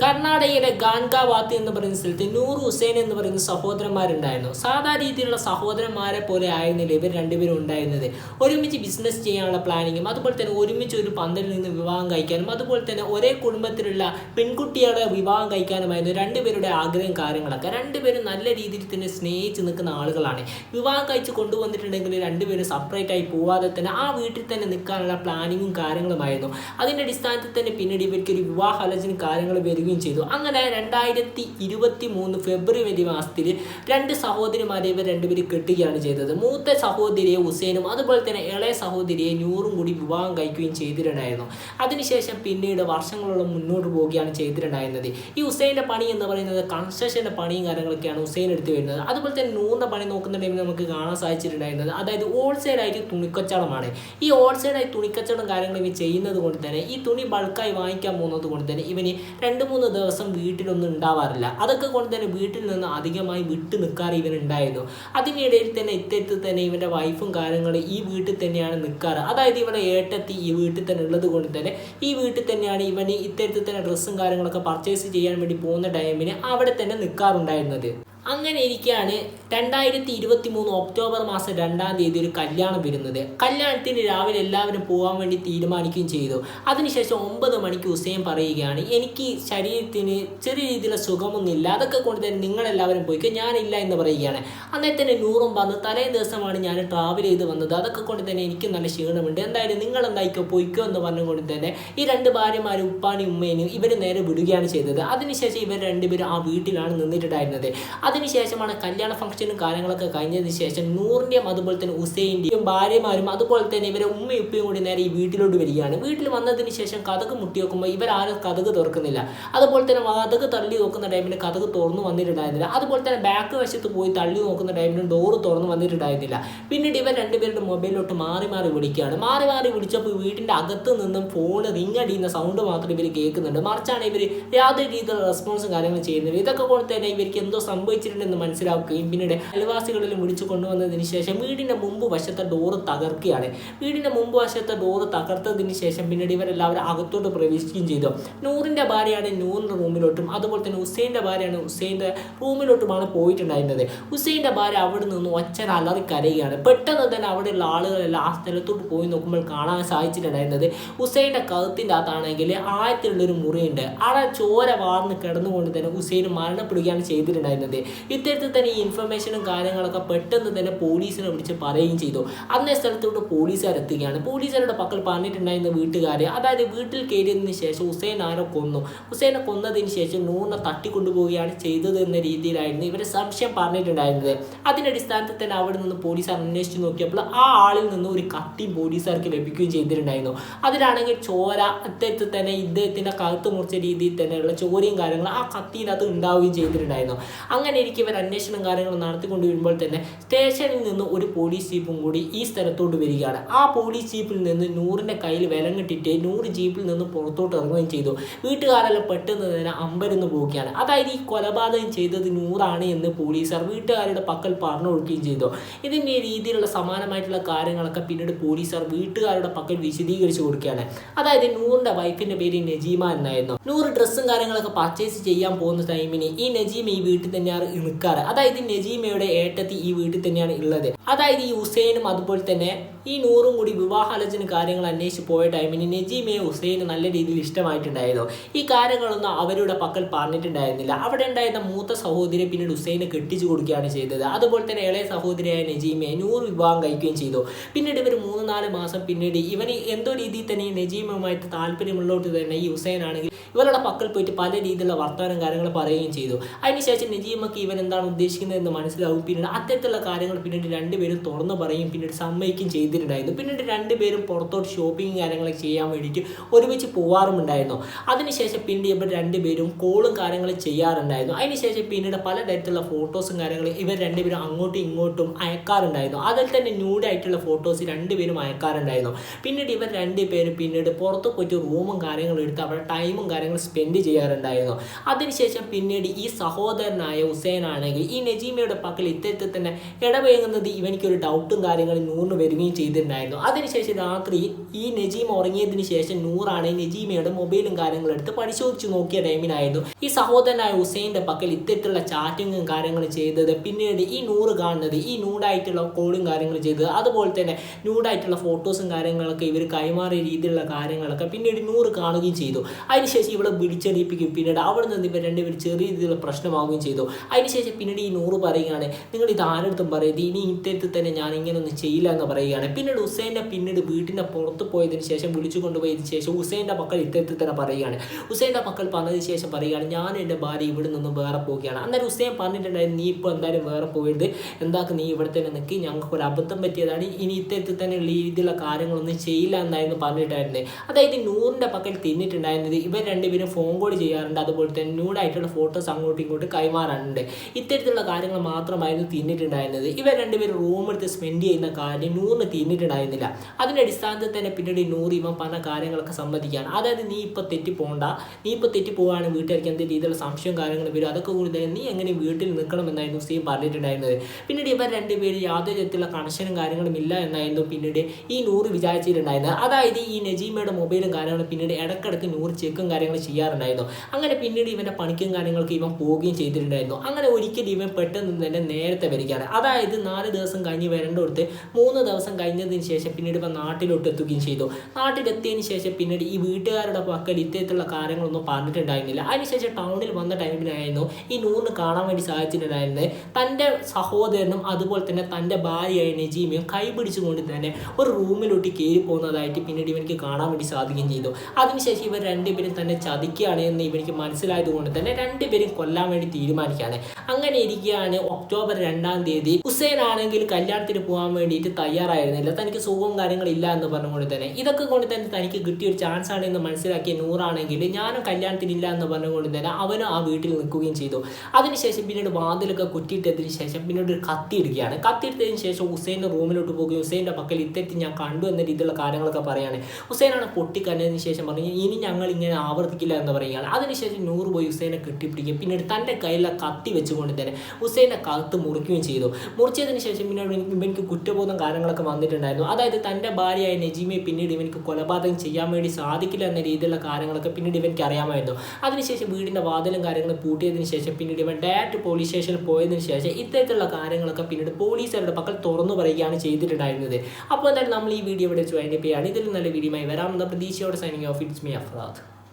കർണാടകയിലെ ഗാൻഗാവാത്തി എന്ന് പറയുന്ന സ്ഥലത്ത് നൂർ ഹുസൈൻ എന്ന് പറയുന്ന സഹോദരന്മാരുണ്ടായിരുന്നു. സാധാ രീതിയിലുള്ള സഹോദരന്മാരെ പോലെ ആയിരുന്നില്ല ഇവർ രണ്ടുപേരും ഉണ്ടായിരുന്നത്. ഒരുമിച്ച് ബിസിനസ് ചെയ്യാനുള്ള പ്ലാനിങ്ങും അതുപോലെ തന്നെ ഒരുമിച്ച് ഒരു പന്തലിൽ നിന്ന് വിവാഹം കഴിക്കാനും അതുപോലെ തന്നെ ഒരേ കുടുംബത്തിലുള്ള പെൺകുട്ടികളെ വിവാഹം കഴിക്കാനുമായിരുന്നു രണ്ടുപേരുടെ ആഗ്രഹം കാര്യങ്ങളൊക്കെ. രണ്ടുപേരും നല്ല രീതിയിൽ തന്നെ സ്നേഹിച്ച് നിൽക്കുന്ന ആളുകളാണ്. വിവാഹം കഴിച്ച് കൊണ്ടുവന്നിട്ടുണ്ടെങ്കിൽ രണ്ടുപേരും സെപ്പറേറ്റ് ആയി പോവാതെ തന്നെ ആ വീട്ടിൽ തന്നെ നിൽക്കാനുള്ള പ്ലാനിങ്ങും കാര്യങ്ങളുമായിരുന്നു. അതിന്റെ അടിസ്ഥാനത്തിൽ തന്നെ പിന്നീട് ഇവർക്ക് ഒരു വിവാഹാലോചന കാര്യങ്ങൾ വരികയും ചെയ്തു. അങ്ങനെ രണ്ടായിരത്തി ഇരുപത്തി മൂന്ന് ഫെബ്രുവരി മാസത്തിൽ രണ്ട് സഹോദരിമാരെ ഇവർ രണ്ടുപേരും കെട്ടുകയാണ് ചെയ്തത്. മൂത്ത സഹോദരിയെ ഹുസൈനും അതുപോലെ തന്നെ ഇളയ സഹോദരിയെ നൂറും കൂടി വിവാഹം കഴിക്കുകയും ചെയ്തിട്ടുണ്ടായിരുന്നു. അതിനുശേഷം പിന്നീട് വർഷങ്ങളോളം മുന്നോട്ട് പോവുകയാണ് ചെയ്തിട്ടുണ്ടായിരുന്നത്. ഈ ഹുസൈന്റെ പണി എന്ന് പറയുന്നത് കൺസ്ട്രക്ഷന്റെ പണിയും കാര്യങ്ങളൊക്കെയാണ് ഹുസൈൻ എടുത്തു വരുന്നത്. അതുപോലെ തന്നെ നൂറിന്റെ പണി നോക്കുന്ന ടൈമിൽ നമുക്ക് കാണാൻ സാധിച്ചിട്ടുണ്ടായിരുന്നത് അതായത് ഹോൾസെയിലായിട്ട് തുണിക്കച്ചവടമാണ്. ഈ ഹോൾസെയിലായി തുണിക്കച്ചവടം കാര്യങ്ങൾ ഇവ ചെയ്യുന്നത് കൊണ്ട് തന്നെ ഈ തുണി ബൾക്കായി വാങ്ങിക്കാൻ പോകുന്നത് കൊണ്ട് തന്നെ ഇവന് രണ്ട് മൂന്ന് ദിവസം വീട്ടിലൊന്നും ഉണ്ടാവാറില്ല. അതൊക്കെ കൊണ്ട് തന്നെ വീട്ടിൽ നിന്ന് അധികമായി വിട്ടു നിൽക്കാറ് ഇവൻ ഉണ്ടായിരുന്നു. അതിനിടയിൽ തന്നെ ഇത്തരത്തിൽ തന്നെ ഇവന്റെ വൈഫും കാര്യങ്ങളും ഈ വീട്ടിൽ തന്നെയാണ് നിൽക്കാറ് അതായത് ഇവരുടെ ഏട്ടത്തി ഈ വീട്ടിൽ തന്നെ ഉള്ളത് കൊണ്ട് തന്നെ ഈ വീട്ടിൽ തന്നെയാണ് ഇവന് ഇത്തരത്തിൽ തന്നെ ഡ്രസ്സും കാര്യങ്ങളൊക്കെ പർച്ചേസ് ചെയ്യാൻ വേണ്ടി പോകുന്ന ടൈമിന് അവിടെ തന്നെ നിൽക്കാറുണ്ടായിരുന്നത് അങ്ങനെ ഇരിക്കുകയാണ് രണ്ടായിരത്തി ഇരുപത്തി മൂന്ന് ഒക്ടോബർ മാസം രണ്ടാം തീയതി ഒരു കല്യാണം വരുന്നത്. കല്യാണത്തിന് രാവിലെ എല്ലാവരും പോകാൻ വേണ്ടി തീരുമാനിക്കുകയും ചെയ്തു. അതിനുശേഷം ഒമ്പത് മണിക്ക് ഹുസൈൻ പറയുകയാണ് എനിക്ക് ശരീരത്തിന് ചെറിയ രീതിയിലുള്ള സുഖമൊന്നുമില്ല. അതൊക്കെ കൊണ്ട് തന്നെ നിങ്ങളെല്ലാവരും പോയിക്കോ. ഞാനില്ല എന്ന് പറയുകയാണ്. അന്നേരം തന്നെ നൂറും വന്ന് തലേ ദിവസമാണ് ഞാൻ ട്രാവൽ ചെയ്ത് വന്നത്. അതൊക്കെ കൊണ്ട് തന്നെ എനിക്ക് നല്ല ക്ഷീണമുണ്ട്. എന്തായാലും നിങ്ങൾ എന്തായിക്കോ പോയിക്കോ എന്ന് പറഞ്ഞുകൊണ്ട് തന്നെ ഈ രണ്ട് ഭാര്യമാരും ഉപ്പാനും ഉമ്മേനും ഇവർ നേരെ വിടുകയാണ് ചെയ്തത്. അതിനുശേഷം ഇവർ രണ്ടുപേരും ആ വീട്ടിലാണ് നിന്നിട്ടുണ്ടായിരുന്നത്. അതിനുശേഷമാണ് കല്യാണ ഫംഗ്ഷനും കാര്യങ്ങളൊക്കെ കഴിഞ്ഞതിന് ശേഷം നൂറിന്റെയും അതുപോലെ തന്നെ ഉസൈന്റെയും ഭാര്യമാരും അതുപോലെ തന്നെ ഇവരെ ഉമ്മയും ഉപ്പയും കൂടി നേരെ ഈ വീട്ടിലോട്ട് വരികയാണ്. വീട്ടിൽ വന്നതിന് ശേഷം കഥക് മുട്ടി നോക്കുമ്പോൾ ഇവരാരും കഥക് തുറക്കുന്നില്ല. അതുപോലെ തന്നെ കഥക് തള്ളി നോക്കുന്ന ടൈമിൽ കഥക് തുറന്നു വന്നിട്ടുണ്ടായിരുന്നില്ല. അതുപോലെ തന്നെ ബാക്ക് വശത്ത് പോയി തള്ളി നോക്കുന്ന ടൈമിൽ ഡോറ് തുറന്നു വന്നിട്ടുണ്ടായിരുന്നില്ല. പിന്നീട് ഇവർ രണ്ടുപേരുടെ മൊബൈലിലോട്ട് മാറി മാറി വിളിക്കുകയാണ്. മാറി മാറി വിളിച്ചപ്പോൾ വീട്ടിന്റെ അകത്ത് നിന്നും ഫോൺ റിങ് അടിയുന്ന സൗണ്ട് മാത്രം ഇവർ കേൾക്കുന്നുണ്ട്. മറിച്ചാണ് ഇവർ യാതൊരു രീതിയിലുള്ള റെസ്പോൺസും കാര്യങ്ങളും ചെയ്യുന്നത് ഇതൊക്കെ കൊണ്ട് തന്നെ ഇവർക്ക് എന്തോ സംഭവിച്ചിട്ടുണ്ടെന്ന് മനസ്സിലാക്കുകയും പിന്നീട് അയൽവാസികളിലും വിളിച്ചു കൊണ്ടുവന്നതിന് ശേഷം വീടിന്റെ മുമ്പ് വശത്തെ ഡോറ് തകർക്കുകയാണ്. വീടിന്റെ മുമ്പ് വശത്തെ ഡോറ് തകർത്തതിന് ശേഷം പിന്നീട് ഇവരെല്ലാവരും അകത്തോട്ട് പ്രവേശിക്കുകയും ചെയ്തു. നൂറിന്റെ ഭാര്യയാണ് നൂറിന്റെ റൂമിലോട്ടും അതുപോലെ തന്നെ ഹുസൈന്റെ ഭാര്യയാണ് ഹുസൈന്റെ റൂമിലോട്ടുമാണ് പോയിട്ടുണ്ടായിരുന്നത്. ഹുസൈന്റെ ഭാര്യ അവിടെ നിന്ന് ഒച്ച അലറി കരയുകയാണ് പെട്ടെന്ന് തന്നെ അവിടെയുള്ള ആളുകളെല്ലാം ആ സ്ഥലത്തോട്ട് പോയി നോക്കുമ്പോൾ കാണാൻ സാധിച്ചിട്ടുണ്ടായിരുന്നത് ഹുസൈന്റെ കഴുത്തിന്റെ അകത്താണെങ്കിൽ ആഴത്തിലുള്ളൊരു മുറിയുണ്ട്. അവിടെ ചോര വാർന്ന് കിടന്നുകൊണ്ട് തന്നെ ഹുസൈൻ മരണപ്പെടുകയാണ് ചെയ്തിട്ടുണ്ടായിരുന്നത്. ഇത്തരത്തിൽ തന്നെ ഈ ഇൻഫർമേഷനും കാര്യങ്ങളൊക്കെ പെട്ടെന്ന് തന്നെ പോലീസിനെ വിളിച്ച് പറയുകയും ചെയ്തു. അന്നേ സ്ഥലത്തോട്ട് പോലീസുകാർ എത്തുകയാണ് പോലീസുകാരുടെ പക്കൽ പറഞ്ഞിട്ടുണ്ടായിരുന്ന വീട്ടുകാരെ അതായത് വീട്ടിൽ കയറിയതിന് ശേഷം ഹുസൈൻ ആരോ കൊന്നു. ഹുസൈനെ കൊന്നതിന് ശേഷം നൂറിനെ തട്ടിക്കൊണ്ടുപോവുകയാണ് ചെയ്തത് എന്ന രീതിയിലായിരുന്നു ഇവരെ സംശയം പറഞ്ഞിട്ടുണ്ടായിരുന്നത്. അതിന്റെ അടിസ്ഥാനത്തിൽ തന്നെ അവിടെ നിന്ന് പോലീസുകാർ അന്വേഷിച്ച് നോക്കിയപ്പോൾ ആ ആളിൽ നിന്ന് ഒരു കട്ടി പോലീസുകാർക്ക് ലഭിക്കുകയും ചെയ്തിട്ടുണ്ടായിരുന്നു. അതിലാണെങ്കിൽ ചോര അത്തരത്തിൽ തന്നെ ഇദ്ദേഹത്തിന്റെ കഴുത്ത് മുറിച്ച രീതിയിൽ തന്നെയുള്ള ചോരയും കാര്യങ്ങളും ആ കത്തിയിനകത്ത് ഉണ്ടാവുകയും ചെയ്തിട്ടുണ്ടായിരുന്നു. അങ്ങനെ ഇരിക്കും ഇവർ അന്വേഷണം കാര്യങ്ങൾ നടത്തിക്കൊണ്ട് വരുമ്പോൾ തന്നെ സ്റ്റേഷനിൽ നിന്ന് ഒരു പോലീസ് ജീപ്പും കൂടി ഈ സ്ഥലത്തോട്ട് വരികയാണ്. ആ പോലീസ് ജീപ്പിൽ നിന്ന് നൂറിന്റെ കയ്യിൽ വിലം കിട്ടിയിട്ട് നൂറ് ജീപ്പിൽ നിന്ന് പുറത്തോട്ട് ഇറങ്ങുകയും ചെയ്തു. വീട്ടുകാരെല്ലാം പെട്ടെന്ന് തന്നെ അമ്പരന്ന് പോവുകയാണ്. അതായത് ഈ കൊലപാതകം ചെയ്തത് നൂറാണ് എന്ന് പോലീസുകാർ വീട്ടുകാരുടെ പക്കൽ പറഞ്ഞു കൊടുക്കുകയും ചെയ്തു. ഇതിന്റെ രീതിയിലുള്ള സമാനമായിട്ടുള്ള കാര്യങ്ങളൊക്കെ പിന്നീട് പോലീസുകാർ വീട്ടുകാരുടെ പക്കൽ വിശദീകരിച്ചു കൊടുക്കുകയാണ്. അതായത് നൂറിന്റെ വൈഫിന്റെ പേര് നജീമ എന്നായിരുന്നു. നൂറ് ഡ്രസ്സും കാര്യങ്ങളൊക്കെ പർച്ചേസ് ചെയ്യാൻ പോകുന്ന ടൈമിന് ഈ നജീമ ഈ വീട്ടിൽ തന്നെയാണ് നിൽക്കാറ്. അതായത് നജീമയുടെ ഏട്ടത്തി ഈ വീട്ടിൽ തന്നെയാണ് ഉള്ളത്. അതായത് ഈ ഹുസൈനും അതുപോലെ തന്നെ ഈ നൂറും കൂടി വിവാഹാലോചന കാര്യങ്ങൾ അന്വേഷിച്ച് പോയ ടൈമിന് നജീമയെ ഹുസൈന് നല്ല രീതിയിൽ ഇഷ്ടമായിട്ടുണ്ടായിരുന്നു. ഈ കാര്യങ്ങളൊന്നും അവരുടെ പക്കൽ പറഞ്ഞിട്ടുണ്ടായിരുന്നില്ല. അവിടെ ഉണ്ടായിരുന്ന മൂത്ത സഹോദരി പിന്നീട് ഹുസൈനെ കെട്ടിച്ചു കൊടുക്കുകയാണ് ചെയ്തത്. അതുപോലെ തന്നെ ഇളയ സഹോദരിയായ നജീമയെ നൂറ് വിവാഹം കഴിക്കുകയും ചെയ്തു. പിന്നീട് ഇവർ മൂന്ന് നാല് മാസം പിന്നീട് ഇവന് എന്തോ രീതിയിൽ തന്നെ ഈ നജീമയുമായിട്ട് താല്പര്യമുള്ളോട്ട് തന്നെ ഈ ഹുസൈൻ ആണെങ്കിൽ ഇവരുടെ പക്കൽ പോയിട്ട് പല രീതിയിലുള്ള വർത്തമാനം കാര്യങ്ങൾ പറയുകയും ചെയ്തു. അതിനുശേഷം നജീമക്ക് ഇവൻ എന്താണ് ഉദ്ദേശിക്കുന്നത് എന്ന് മനസ്സിലാവും. പിന്നീട് അത്തരത്തിലുള്ള കാര്യങ്ങൾ പിന്നീട് രണ്ടുപേരും തുറന്നു പറയും. പിന്നീട് സമ്മതിക്കും ചെയ്തിട്ടുണ്ടായിരുന്നു. പിന്നീട് രണ്ടുപേരും പുറത്തോട്ട് ഷോപ്പിംഗ് കാര്യങ്ങളൊക്കെ ചെയ്യാൻ വേണ്ടിയിട്ട് ഒരുമിച്ച് പോവാറുമുണ്ടായിരുന്നു. അതിനുശേഷം പിന്നീട് ഇവർ രണ്ടുപേരും കോളും കാര്യങ്ങളും ചെയ്യാറുണ്ടായിരുന്നു. അതിനുശേഷം പിന്നീട് പലതരത്തിലുള്ള ഫോട്ടോസും കാര്യങ്ങളും ഇവർ രണ്ടുപേരും അങ്ങോട്ടും ഇങ്ങോട്ടും അയക്കാറുണ്ടായിരുന്നു. അതിൽ തന്നെ ന്യൂഡായിട്ടുള്ള ഫോട്ടോസ് രണ്ടുപേരും അയക്കാറുണ്ടായിരുന്നു. പിന്നീട് ഇവർ രണ്ടുപേരും പിന്നീട് പുറത്ത് പോയിട്ട് റൂമും കാര്യങ്ങളും എടുത്ത് അവിടെ ടൈമും കാര്യങ്ങളും സ്പെൻഡ് ചെയ്യാറുണ്ടായിരുന്നു. അതിനുശേഷം പിന്നീട് ഈ സഹോദരനായ ഹുസൈൻ ആണെങ്കിൽ ഈ നജീമയുടെ പക്കൽ ഇത്തരത്തിൽ തന്നെ ഇടപഴകുന്നത് ഇവനിക്കൊരു ഡൗട്ടും കാര്യങ്ങളും നൂറിന് വരികയും ചെയ്തിട്ടുണ്ടായിരുന്നു. അതിനുശേഷം രാത്രി ഈ നജീമ ഉറങ്ങിയതിന് ശേഷം നൂറാണ് നജീമയുടെ മൊബൈലും കാര്യങ്ങളും എടുത്ത് പരിശോധിച്ച് നോക്കിയ ടൈമിനായിരുന്നു. ഈ സഹോദരനായ ഹുസൈന്റെ പക്കൽ ഇത്തരത്തിലുള്ള ചാറ്റിങ്ങും കാര്യങ്ങളും ചെയ്തത് പിന്നീട് ഈ നൂറ് കാണുന്നത് ഈ നൂഡായിട്ടുള്ള കോളും കാര്യങ്ങളും ചെയ്തത്. അതുപോലെ തന്നെ നൂഡായിട്ടുള്ള ഫോട്ടോസും കാര്യങ്ങളൊക്കെ ഇവർ കൈമാറിയ രീതിയിലുള്ള കാര്യങ്ങളൊക്കെ പിന്നീട് നൂറ് കാണുകയും ചെയ്തു. അതിനുശേഷം ഇവിടെ പിടിച്ചെറിയിപ്പിക്കും പിന്നീട് അവിടെ നിന്ന് ഇവർ രണ്ടുപേരും ചെറിയ രീതിയിലുള്ള പ്രശ്നമാവുകയും ചെയ്തു. അതിനുശേഷം പിന്നീട് ഈ നൂറ് പറയുകയാണ് നിങ്ങൾ ഇത് ആരടുത്തും പറയരുത്. ഇനി ഇത്തരത്തിൽ തന്നെ ഞാൻ ഇങ്ങനെ ഒന്നും ചെയ്യില്ല എന്ന് പറയുകയാണ്. പിന്നീട് ഹുസൈനെ പിന്നീട് വീട്ടിന്റെ പുറത്ത് പോയതിന് ശേഷം വിളിച്ചു കൊണ്ടുപോയതിന് ശേഷം ഹുസൈന്റെ മക്കൾ ഇത്തരത്തിൽ തന്നെ പറയുകയാണ്. ഹുസൈന്റെ മക്കൾ പറഞ്ഞതിന് ശേഷം പറയുകയാണ് ഞാൻ എന്റെ ഭാര്യ ഇവിടെ നിന്ന് വേറെ പോവുകയാണ്. അന്നേരം ഹുസൈൻ പറഞ്ഞിട്ടുണ്ടായിരുന്നു നീ ഇപ്പോൾ എന്തായാലും വേറെ പോയത് എന്താക്കും നീ ഇവിടെ തന്നെ നിൽക്കി ഞങ്ങൾക്ക് ഒരു അബദ്ധം പറ്റിയതാണ്. ഇനി ഇത്തരത്തിൽ തന്നെയുള്ള രീതിയിലുള്ള കാര്യങ്ങളൊന്നും ചെയ്യില്ല എന്നായിരുന്നു പറഞ്ഞിട്ടായിരുന്നത് അതായത് നൂറിന്റെ പക്കൽ തിന്നിട്ടുണ്ടായിരുന്നത് ഇവർ രണ്ടുപേരും ഫോൺ കോൾ ചെയ്യാറുണ്ട്. അതുപോലെ തന്നെ ന്യൂഡായിട്ടുള്ള ഫോട്ടോസ് അങ്ങോട്ടും ഇങ്ങോട്ടും കൈമാറാറുണ്ട്. ഇത്തരത്തിലുള്ള കാര്യങ്ങൾ മാത്രമായിരുന്നു തിന്നിട്ടുണ്ടായിരുന്നത്. ഇവർ രണ്ടുപേരും റൂം എടുത്ത് സ്പെൻഡ് ചെയ്യുന്ന കാര്യം നൂറിന് തിന്നിട്ടുണ്ടായിരുന്നില്ല. അതിന്റെ അടിസ്ഥാനത്തിൽ തന്നെ പിന്നീട് നൂറ് ഇവൻ പറഞ്ഞ കാര്യങ്ങളൊക്കെ സമ്മതിക്കുകയാണ്. അതായത് നീ ഇപ്പോൾ തെറ്റി പോകണ്ട നീ ഇപ്പോൾ തെറ്റി പോവുകയാണ് വീട്ടുകാർക്ക് എന്ത് രീതിയിലുള്ള സംശയവും കാര്യങ്ങളും വരും. അതൊക്കെ കൂടി തന്നെ നീ എങ്ങനെ വീട്ടിൽ നിൽക്കണമെന്നായിരുന്നു സീ പറഞ്ഞിട്ടുണ്ടായിരുന്നത്. പിന്നീട് ഇവർ രണ്ടുപേരും യാതൊരു തരത്തിലുള്ള കണക്ഷനും കാര്യങ്ങളും ഇല്ല എന്നായിരുന്നു പിന്നീട് ഈ നൂറ് വിചാരിച്ചിട്ടുണ്ടായിരുന്നത്. അതായത് ഈ നജീമയുടെ മൊബൈലും കാര്യങ്ങളും പിന്നീട് ഇടക്കിടക്ക് നൂറ് ചെക്കും കാര്യങ്ങളും ചെയ്യാറുണ്ടായിരുന്നു. അങ്ങനെ പിന്നീട് ഇവന്റെ പണിക്കും കാര്യങ്ങൾക്ക് ഇവൻ പോവുകയും ചെയ്തിട്ടുണ്ടായിരുന്നു. അങ്ങനെ ഒരിക്കലും ഇവൻ പെട്ടെന്ന് തന്നെ നേരത്തെ വരികയാണ്. അതായത് നാല് ദിവസം കഴിഞ്ഞ് വരേണ്ടടുത്ത് മൂന്ന് ദിവസം കഴിഞ്ഞതിന് ശേഷം പിന്നീട് ഇപ്പം നാട്ടിലോട്ട് എത്തുകയും ചെയ്തു. നാട്ടിലെത്തിയതിന് ശേഷം പിന്നീട് ഈ വീട്ടുകാരുടെ പക്കൽ ഇത്തരത്തിലുള്ള കാര്യങ്ങളൊന്നും പറഞ്ഞിട്ടുണ്ടായിരുന്നില്ല. അതിനുശേഷം ടൗണിൽ വന്ന ടൈമിലായിരുന്നു ഈ നൂറിന് കാണാൻ വേണ്ടി സാധിച്ചിട്ടുണ്ടായിരുന്നത്. തന്റെ സഹോദരനും അതുപോലെ തന്നെ തന്റെ ഭാര്യയായ നജീമയും കൈപിടിച്ചുകൊണ്ട് തന്നെ ഒരു റൂമിലോട്ട് കയറി പോകുന്നതായിട്ട് പിന്നീട് ഇവനിക്ക് കാണാൻ വേണ്ടി സാധിക്കുകയും ചെയ്തു. അതിനുശേഷം ഇവർ രണ്ടുപേരും തന്നെ ചതിക്കുകയാണ് എന്ന് ഇവനിക്ക് മനസ്സിലായതുകൊണ്ട് തന്നെ രണ്ടുപേരും കൊല്ലാൻ വേണ്ടി തീരുമാനിക്കുകയാണ്. അങ്ങനെ ഇരിക്കുകയാണ് ഒക്ടോബർ രണ്ടാം തീയതി. ഹുസൈൻ ആണെങ്കിൽ കല്യാണത്തിന് പോകാൻ വേണ്ടിയിട്ട് തയ്യാറായിരുന്നില്ല. തനിക്ക് സുഖവും കാര്യങ്ങളില്ല എന്ന് പറഞ്ഞുകൊണ്ട് തന്നെ. ഇതൊക്കെ കൊണ്ട് തന്നെ തനിക്ക് കിട്ടിയ ഒരു ചാൻസ് ആണ് എന്ന് മനസ്സിലാക്കിയ നൂറാണെങ്കിൽ ഞാനും കല്യാണത്തിനില്ല എന്ന് പറഞ്ഞുകൊണ്ട് തന്നെ അവനും ആ വീട്ടിൽ നിൽക്കുകയും ചെയ്തു. അതിനുശേഷം പിന്നീട് വാതിലൊക്കെ കുറ്റിയിട്ടതിന് ശേഷം പിന്നീട് ഒരു കത്തി ഇടുകയാണ്. കത്തി എടുത്തതിന് ശേഷം ഹുസൈന്റെ റൂമിലോട്ട് പോകുകയും ഹുസൈന്റെ പക്കൽ ഇത്തരത്തിൽ ഞാൻ കണ്ടു എന്ന രീതിയിലുള്ള കാര്യങ്ങളൊക്കെ പറയാണ്. ഹുസൈനാണ് പൊട്ടിക്കരഞ്ഞതിന് ശേഷം പറഞ്ഞു ഇനി ഞങ്ങൾ ഇങ്ങനെ ആവർത്തിക്കില്ല എന്ന് പറയുകയാണ്. അതിനുശേഷം നൂറ് പോയി ഹുസൈനെ കെട്ടിപ്പിടിക്കുകയും പിന്നീട് തന്റെ കയ്യിലെ കത്തി വെച്ചുകൊണ്ട് തന്നെ ഹുസൈന്റെ കഴുത്ത് മുറിക്കുകയും ചെയ്തു. മുറിച്ചതിന് ശേഷം പിന്നീട് ഇവനിക്ക് കുറ്റബോധം കാര്യങ്ങളൊക്കെ വന്നിട്ടുണ്ടായിരുന്നു. അതായത് തന്റെ ഭാര്യയായ നജീമയെ പിന്നീട് ഇവനിക്ക് കൊലപാതകം ചെയ്യാൻ വേണ്ടി സാധിക്കില്ല എന്ന രീതിയിലുള്ള കാര്യങ്ങളൊക്കെ പിന്നീട് ഇവനിക്ക് അറിയാമായിരുന്നു. അതിനുശേഷം വീടിന്റെ വാതിലും കാര്യങ്ങളും പൂട്ടിയതിന് ശേഷം പിന്നീട് ഇവൻ ഡയറക്റ്റ് പോലീസ് സ്റ്റേഷനിൽ പോയതിന് ശേഷം ഇത്തരത്തിലുള്ള കാര്യങ്ങളൊക്കെ പിന്നീട് പോലീസുകാരുടെ പക്കൽ തുറന്നു പറയുകയാണ് ചെയ്തിട്ടുണ്ടായിരുന്നത്. അപ്പോൾ എന്തായാലും നമ്മൾ ഈ വീഡിയോ ഇവിടെ ജോയിൻ ചെയ്യുകയാണ് ഇതിൽ നല്ല ആയി വരാമെന്ന പ്രതീക്ഷയോടെ signing off it's me Afrad